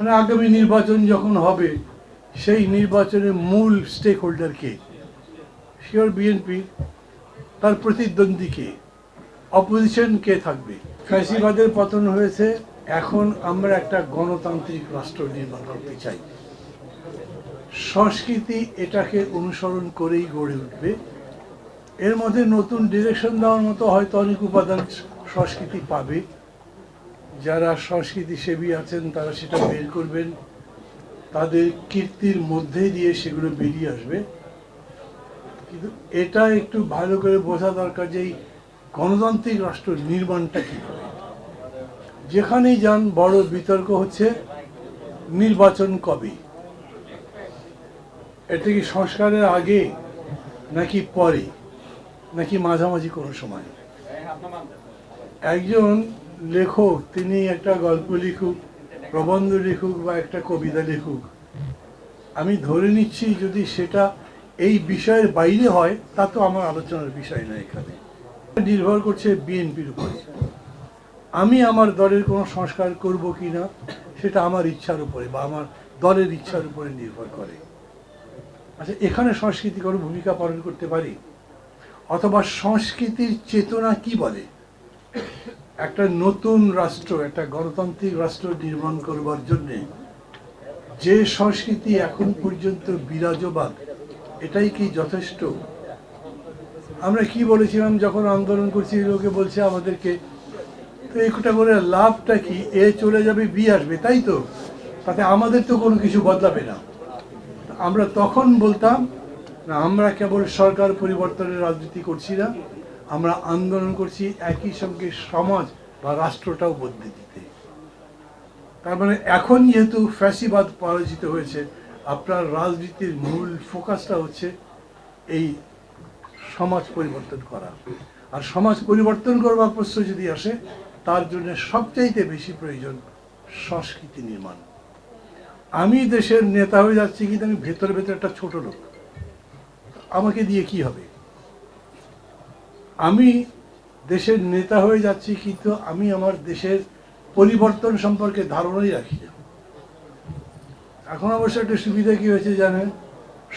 মানে আগামী নির্বাচন যখন হবে, সেই নির্বাচনের মূল স্টেক হোল্ডার কে শিওর বিএনপি তার প্রতিদ্বন্দ্বী কে? অপোজিশন কে থাকবে? ফ্যাসিবাদের পতন হয়েছে, এখন আমরা একটা গণতান্ত্রিক রাষ্ট্র নির্মাণ করতে চাই। সংস্কৃতি এটাকে অনুসরণ করেই গড়ে উঠবে। এর মধ্যে নতুন ডিরেকশন দেওয়ার মতো হয়তো অনেক উপাদান সংস্কৃতি পাবে। যারা সংস্কৃতি সেবী আছেন তারা সেটা বের করবেন। তাদের কীর্তির মধ্যে দিয়ে সেগুলো বেরিয়ে আসবে। কিন্তু এটা একটু ভালো করে বোঝা দরকার যে এই গণতান্ত্রিক রাষ্ট্র নির্মাণটা কী হবে যেখানেই যান বড় বিতর্ক হচ্ছে নির্বাচন কবে? এটা কি সংস্কারের আগে নাকি পরে? নাকি মাঝামাঝি কোনো সময়? একজন লেখক, তিনি একটা গল্প লিখুক, প্রবন্ধ লিখুক বা একটা কবিতা লিখুক। আমি ধরে নিচ্ছি যদি সেটা এই বিষয়ের বাইরে হয়, তা তো আমার আলোচনার বিষয় না এখানে। নির্ভর করছে বিএনপির উপরে। আমি আমার দলের কোনো সংস্কার করব কি না, সেটা আমার ইচ্ছার উপরে বা আমার দলের ইচ্ছার উপরে নির্ভর করে। আচ্ছা এখানে সংস্কৃতি কোনো ভূমিকা পালন করতে পারি? অথবা সংস্কৃতির চেতনা কি বলে? একটা নতুন রাষ্ট্র, একটা গণতান্ত্রিক রাষ্ট্র নির্মাণ করবার জন্যে যে সংস্কৃতি এখন পর্যন্ত বিরাজমান, এটাই কি যথেষ্ট? আমরা কি বলেছিলাম যখন আন্দোলন করছি লোকে বলছে আমাদেরকে, তো একটা করে লাভটা কি? এ চলে যাবে, বি আসবে, তাই তো? তাতে আমাদের তো কোনো কিছু বদলাবে না। আমরা তখন বলতাম, না, আমরা কেবল সরকার পরিবর্তনের রাজনীতি করছি না আমরা আন্দোলন করছি একই সঙ্গে সমাজ বা রাষ্ট্রটাও বদলে দিতে। তার মানে এখন যেহেতু ফ্যাসিবাদ পরাজিত হয়েছে, আপনার রাজনীতির মূল ফোকাসটা হচ্ছে এই সমাজ পরিবর্তন করা। আর সমাজ পরিবর্তন করবার প্রশ্ন যদি আসে, তার জন্য সবচাইতে বেশি প্রয়োজন সংস্কৃতি নির্মাণ। আমি দেশের নেতা হয়ে যাচ্ছি কিন্তু আমি ভেতরে ভেতরে একটা ছোট লোক। আমাকে দিয়ে কি হবে? আমি দেশের নেতা হয়ে যাচ্ছি, কিন্তু আমি আমার দেশের পরিবর্তন সম্পর্কে ধারণাই রাখি না। এখন অবশ্য একটা সুবিধা কি হয়েছে জানেন?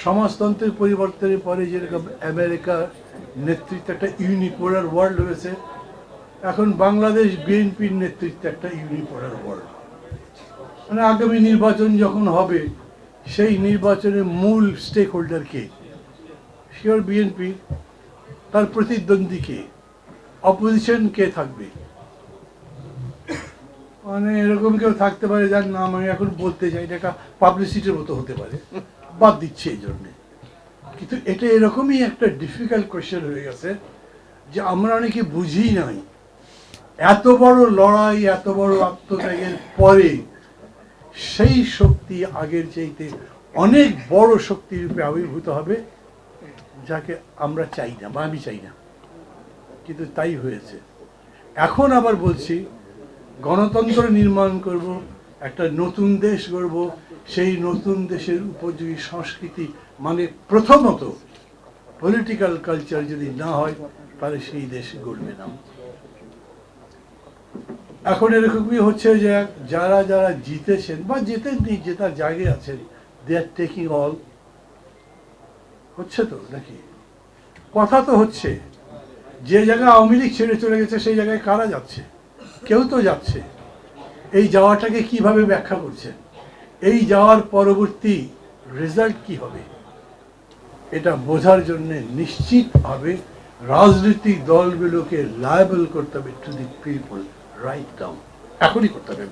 সমাজতন্ত্রের পরিবর্তনের পরে যেরকম আমেরিকা নেতৃত্বে একটা ইউনিপোলার ওয়ার্ল্ড হয়েছে, এখন বাংলাদেশ বিএনপির নেতৃত্বে একটা ইউনিপোলার ওয়ার্ল্ড। মানে আগামী নির্বাচন যখন হবে, সেই নির্বাচনের মূল স্টেক হোল্ডার কে? Sure BNP. তার প্রতিদ্বন্দ্বী কে অপোজিশন কে থাকবে? মানে এরকম কেউ থাকতে পারে যার নাম আমি এখন বলতে চাই এটা একটা পাবলিসিটির মতো হতে পারে। বাদ দিচ্ছে এই জন্যে। কিন্তু এটা এরকমই একটা ডিফিকাল্ট কোয়েশ্চেন হয়ে গেছে যে আমরা অনেকে বুঝি নাই এত বড় লড়াই, এত বড় আত্মত্যাগের পরে সেই শক্তি আগের চাইতে অনেক বড় শক্তিরূপে আবির্ভূত হবে। যাকে আমরা চাই না, বা আমি চাই না। কিন্তু তাই হয়েছে। এখন আবার বলছি, গণতন্ত্র নির্মাণ করব, একটা নতুন দেশ গড়ব, সেই নতুন দেশের উপযোগী সংস্কৃতি মানে প্রথমত পলিটিক্যাল কালচার যদি না হয়, তাহলে সেই দেশ গড়বে না। এখন এরকমই হচ্ছে যে, যারা যারা জিতেছেন, বা জেতেননি জেতার জায়গায় আছেন দে আর টেকিং অল হচ্ছে তো নাকি? কথা তো হচ্ছে। যে জায়গায় আওয়ামী লীগ ছেড়ে চলে গেছে, সেই জায়গায় কারা যাচ্ছে? কেউ তো যাচ্ছে। এই যাওয়াটাকে কীভাবে ব্যাখ্যা করছেন? এই যাওয়ার পরবর্তী রেজাল্ট কি হবে? এটা বোঝার জন্য নিশ্চিতভাবে রাজনৈতিক দলগুলোকে লায়াবল করতে হবে to the people right down এখনই করতে হবে।